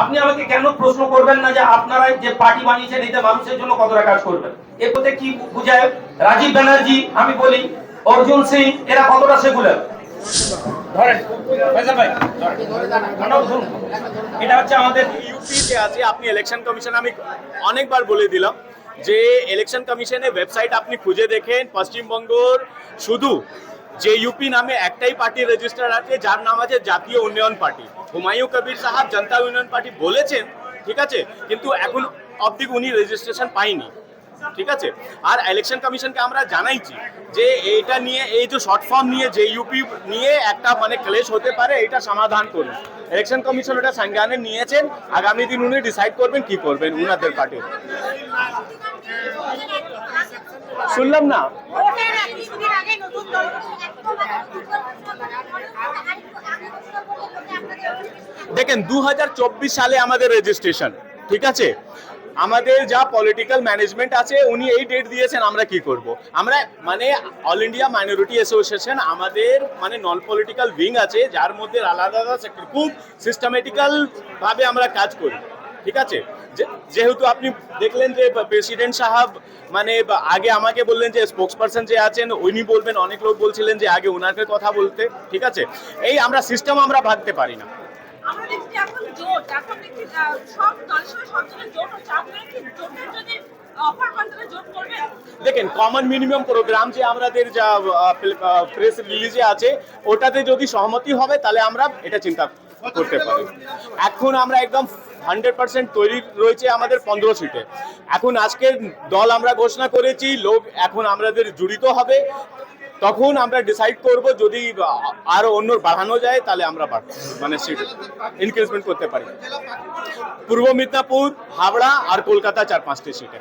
আপনি আমাকে কেন প্রশ্ন করবেন না যে আপনারা যে পার্টি বানিয়েছেন এতে মানুষের জন্য কতটা কাজ করবেন? এর মধ্যে কি বুঝায়? রাজীব ব্যানার্জি, আমি বলি, অর্জুন সিং, এরা কতটা সেকুলার? ধরেন। এটা হচ্ছে আমাদের ইউপি আছে, আপনি ইলেকশন কমিশন আমি অনেকবার বলে দিলাম যে ইলেকশন কমিশনের ওয়েবসাইট আপনি খুঁজে দেখেন, পশ্চিমবঙ্গর শুধু যে ইউপি নামে একটাই পার্টি রেজিস্টার আছে, যার নাম আছে জাতীয় উন্নয়ন পার্টি। হুমায়ুন কবির সাহাব জনতা উন্নয়ন পার্টি বলেছেন, ঠিক আছে? কিন্তু এখন অবধি উনি রেজিস্ট্রেশন পাইনি ঠিক আছে? আর ইলেকশন কমিশনকে আমরা জানাইছি যে এইটা নিয়ে, এই যে শর্ট ফর্ম নিয়ে, যে ইউপি নিয়ে একটা মানে ক্লেশ হতে পারে এটা সমাধান করুন। ইলেকশন কমিশন ওটা সংজ্ঞানে নিয়েছেন, আগামী দিন উনি ডিসাইড করবেন কি করবেন উনাদের পার্টির শুনলাম না? দেখেন দু সালে আমাদের রেজিস্ট্রেশন ঠিক আছে? আমাদের যা পলিটিক্যাল ম্যানেজমেন্ট আছে, উনি এই ডেট দিয়েছেন, আমরা কি করব? আমরা মানে অল ইন্ডিয়া মাইনরিটি অ্যাসোসিয়েশন আমাদের মানে নন পলিটিক্যাল উইং আছে, যার মধ্যে আলাদা আলাদা খুব সিস্টেমেটিক্যাল ভাবে আমরা কাজ করি। ঠিক আছে? যেহেতু আপনি দেখলেন যে প্রেসিডেন্ট সাহেব মানে আগে আমাকে বললেন যে স্পোক্স পারসন যে আছেন উনি বলবেন অনেক লোক বলছিলেন যে আগে ওনাকে কথা বলতে ঠিক আছে? এই আমরা সিস্টেম আমরা ভাবতে পারি না। আমরা দেখছি এখন জোট। এখন দেখছি সব দলের সঙ্গে সব জনের জোট হচ্ছে। আপনারা কি জোটের যদি অফার পান তাহলে জোট করবেন? দেখেন কমন মিনিমাম প্রোগ্রাম যে আমাদের যা প্রেস রিলিজে আছে ওটাতে যদি সহমতি হবে তাহলে আমরা এটা চিন্তা করতে পারি। এখন আমরা একদম হান্ড্রেড পার্সেন্ট তৈরি রয়েছে আমাদের পনেরো সিটে। এখন আজকের দল আমরা ঘোষণা করেছি, লোক এখন আমাদের জড়িত হবে। তখন আমরা ডিসাইড করব, যদি আরও অন্য বাড়ানো যায়, তাহলে আমরা মানে সিট ইনক্রিজমেন্ট করতে পারি। পূর্ব মিদনাপুর, হাওড়া আর কলকাতা চার পাঁচটি সিটে।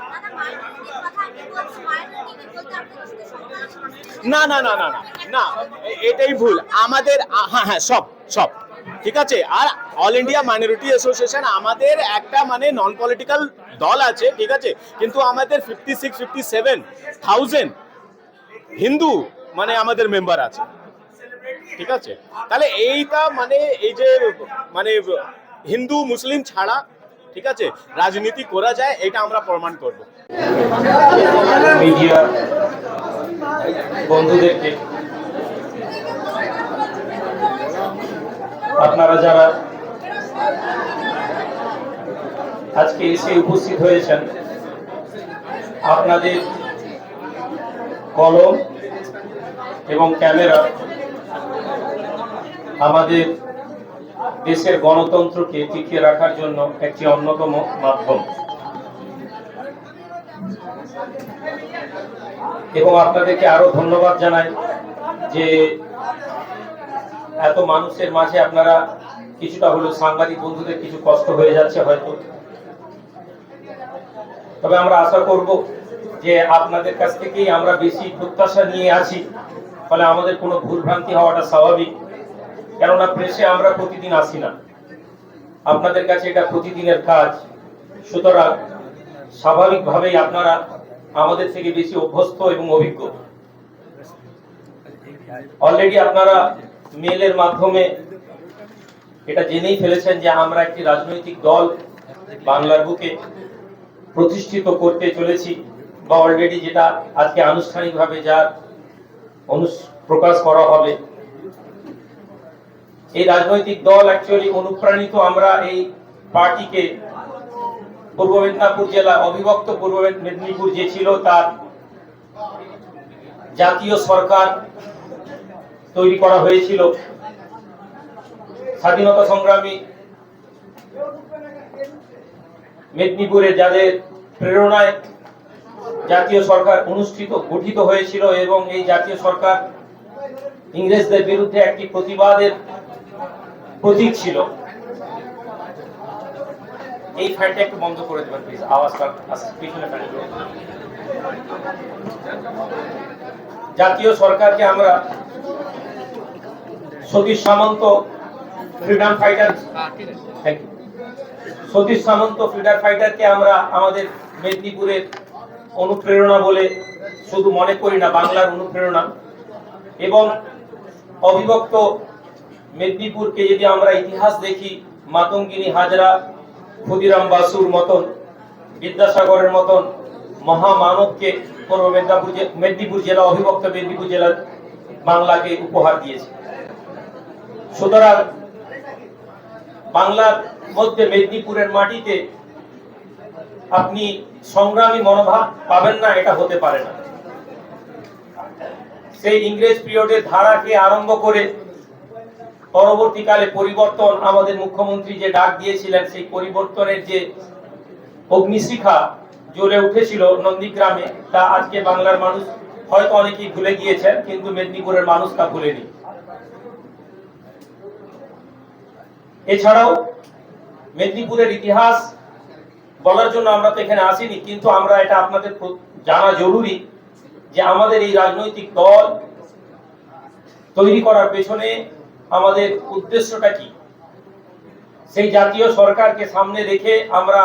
না না না না না না, এটাই ভুল। আমাদের হ্যাঁ হ্যাঁ সব সব। ঠিক আছে? আর অল ইন্ডিয়া মাইনরিটি অ্যাসোসিয়েশন আমাদের একটা মানে নন পলিটিক্যাল দল আছে, ঠিক আছে? কিন্তু আমাদের fifty six fifty seven thousand Hindu মানে আমাদের মেম্বার আছে। ঠিক আছে? তাহলে এইটা মানে এই যে মানে হিন্দু, মুসলিম ছাড়া, ঠিক আছে? রাজনীতি করা যায় এটা আমরা প্রমাণ করব। মিডিয়া বন্ধুদেরকে আপনারা যারা আজকে এসে উপস্থিত হয়েছেন, আপনাদের কলম এবং ক্যামেরা আমাদের দেশের গণতন্ত্রকে টিকিয়ে রাখার জন্য একটি অন্যতম মাধ্যম। এবং আপনাদেরকে আরও ধন্যবাদ জানাই যে এত মানুষের মাঝে আপনারা কিছুটা হলেও সাংবাদিক বন্ধুদের কিছু কষ্ট হয়ে যাচ্ছে হয়তো। তবে আমরা আশা করব যে আপনাদের কাছ থেকেই আমরা বেশি প্রত্যাশা নিয়ে আছি, ফলে আমাদের কোনো ভুলভ্রান্তি হওয়াটা স্বাভাবিক। কেননা প্রেসে আমরা প্রতিদিন আসি না। আপনাদের কাছে এটা প্রতিদিনের কাজ। সুতরাং স্বাভাবিকভাবেই আপনারা আমাদের থেকে বেশি অভ্যস্ত এবং অভিজ্ঞ। অলরেডি আপনারা মেলের মাধ্যমে এটা জেনেই ফেলেছেন যে আমরা একটি রাজনৈতিক দল বাংলার বুকে প্রতিষ্ঠিত করতে চলেছি বা অলরেডি যেটা আজকে আনুষ্ঠানিকভাবে যার প্রকাশ করা হবে। এই রাজনৈতিক দল অ্যাকচুয়ালি অনুপ্রাণিত আমরা এই পার্টিকে পূর্ব মেদিনীপুর জেলা অবিভক্ত পূর্ব মেদিনীপুর যে ছিল তার জাতীয় সরকার তৈরি করা হয়েছিল। স্বাধীনতা সংগ্রামী মেদিনীপুরে যাদের প্রেরণায় জাতীয় সরকার অনুষ্ঠিত, গঠিত হয়েছিল এবং এই জাতীয় সরকার ইংরেজদের বিরুদ্ধে একটি প্রতিবাদের প্রতীক ছিল। এই ফ্যানটা একটু বন্ধ করে দেবেন প্লিজ আওয়াজটা পিছনে জাতীয় সরকারকে আমরা Satish Samanta freedom fighter Satish Samanta freedom ফাইটারকে আমরা আমাদের মেদিনীপুরের অনুপ্রেরণা বলে শুধু মনে করি না, বাংলার অনুপ্রেরণা। এবং অবিভক্ত মেদিনীপুরকে যদি আমরা ইতিহাস দেখি, মাতঙ্গিনী হাজরা, ক্ষুদিরাম বাসুর মতন, বিদ্যাসাগরের মতন মহামানবকে পূর্ব মেদিনীপুর মেদিনীপুর জেলা, অবিভক্ত মেদিনীপুর জেলা বাংলাকে উপহার দিয়েছে। সুতরাং বাংলার মধ্যে মেদিনীপুরের মাটিতে আপনি সংগ্রামী মনোভাব পাবেন না, এটা হতে পারে না। সেই ইংরেজ পিরিয়ডের ধারাকে আরম্ভ করে পরবর্তীকালে পরিবর্তন আমাদের মুখ্যমন্ত্রী যে ডাক দিয়েছিলেন, সেই পরিবর্তনের যে অগ্নিশিখা জ্বলে উঠেছিল নন্দীগ্রামে, তা আজকে বাংলার মানুষ হয়তো অনেকেই ভুলে গিয়েছেন, কিন্তু মেদিনীপুরের মানুষ তা ভুলেনি। এছাড়াও মেদিনীপুরের ইতিহাস বলার জন্য আমরা তো এখানে আসিনি, কিন্তু আমরা এটা আপনাদের জানা জরুরি যে আমাদের এই রাজনৈতিক দল তৈরি করার পেছনে আমাদের উদ্দেশ্যটা কি? সেই জাতীয় সরকারকে সামনে রেখে আমরা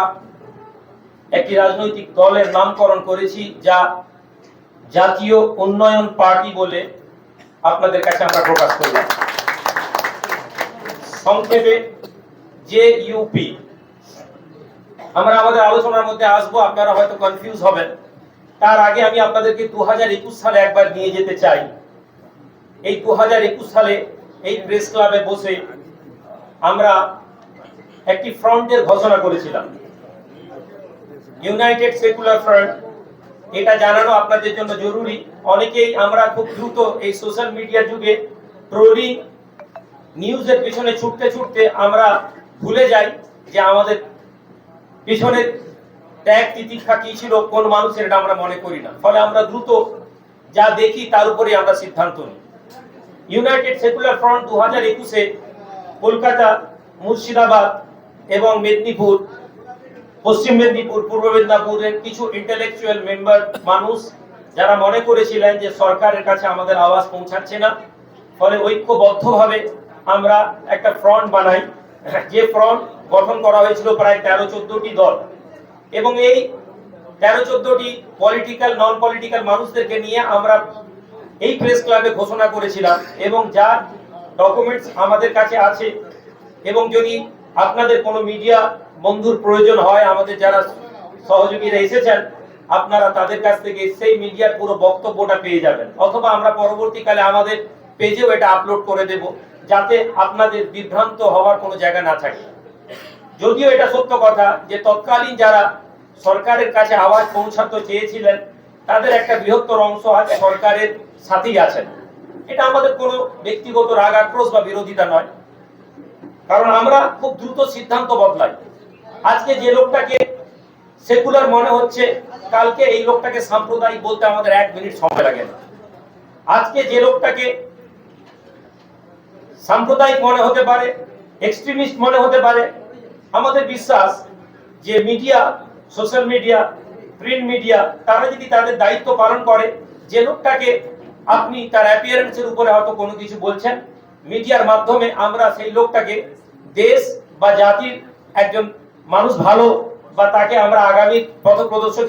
একটি রাজনৈতিক দলের নামকরণ করেছি যা জাতীয় উন্নয়ন পার্টি বলে আপনাদের কাছে আমরা প্রকাশ করলাম। সংক্ষেপে যে ইউপি আমরা আমাদের আলোচনার মধ্যে আসব, আপনারা হয়তো কনফিউজ হবেন। তার আগে আমি আপনাদেরকে দু হাজার একুশ সালে একবার নিয়ে যেতে চাই। এই দু হাজার একুশ সালে এই প্রেস ক্লাবে বসে আমরা একটি ফ্রন্টের ঘোষণা করেছিলাম। ইউনাইটেড সেকুলার ফ্রন্ট, এটা জানানো আপনাদের জন্য জরুরি। অনেকেই আমরা খুব দ্রুত এই সোশ্যাল মিডিয়ার যুগে ট্রোলিং নিউজের পিছনে ছুটতে ছুটতে আমরা ভুলে যাই যে আমাদের পিছনে ত্যাগ তিতিক্ষা কি ছিল, কোন মানুষের এটা আমরা মনে করি না। ফলে আমরা দ্রুত যা দেখি তার উপরে আমরা সিদ্ধান্ত নিই। ইউনাইটেড সেকুলার ফ্রন্ট দু হাজার একুশে কলকাতা, মুর্শিদাবাদ এবং মেদিনীপুর, পশ্চিম মেদিনীপুর, পূর্ব মেদিনীপুরের কিছু ইন্টেলেকচুয়াল মেম্বার মানুষ যারা মনে করেছিলেন যে সরকারের কাছে আমাদের আওয়াজ পৌঁছাচ্ছে না, ফলে ঐক্যবদ্ধভাবে আমরা একটা ফ্রন্ট বানাই। যে ফ্রন্ট গঠন করা হয়েছিল প্রায় তেরো চোদ্দটি দল। এবং এই তেরো চোদ্দটি পলিটিক্যাল নন পলিটিক্যাল মানুষদেরকে নিয়ে আমরা এই প্রেস ক্লাবে ঘোষণা করেছিলাম এবং যার ডকুমেন্টস আমাদের কাছে আছে। এবং যদি আপনাদের কোনো মিডিয়া বন্ধুর প্রয়োজন হয়, আমাদের যারা সহযোগীরা এসেছেন, আপনারা তাদের কাছ থেকে সেই মিডিয়ার পুরো বক্তব্যটা পেয়ে যাবেন। অথবা আমরা পরবর্তীকালে আমাদের পেজেও এটা আপলোড করে দেব, যাতে আপনাদের বিভ্রান্ত হওয়ার কোনো জায়গা না থাকে। যদিও এটা সত্য কথা যে তৎকালীন যারা সরকারের কাছে আওয়াজ পৌঁছাতে চেয়েছিলেন, তাদের একটা বৃহত্তর অংশ আছে সরকারের সাথেই আছেন। এটা আমাদের কোনো ব্যক্তিগত রাগ আক্রোশ বা বিরোধিতা নয়। কারণ আমরা খুব দ্রুত সিদ্ধান্ত বদলাই। আজকে যে লোকটাকে সেকুলার মনে হচ্ছে, কালকে এই লোকটাকে সাম্প্রদায়িক বলতে আমাদের এক মিনিট সময় লাগে না। আজকে যে লোকটাকে সাম্প্রদায়িক মনে হতে পারে এক্সট্রিমিস্ট মনে হতে পারে। আমাদের বিশ্বাস যে media social media print media তারা যদি তাদের দায়িত্ব পালন করে, যে লোকটাকে আপনি তার অ্যাপিয়ারেন্সের উপরে হয়তো কোনো কিছু বলছেন, মিডিয়ার মাধ্যমে আমরা সেই লোকটাকে দেশ বা জাতির একজন মানুষ ভালো বা তাকে আমরা আগামী পথ প্রদর্শক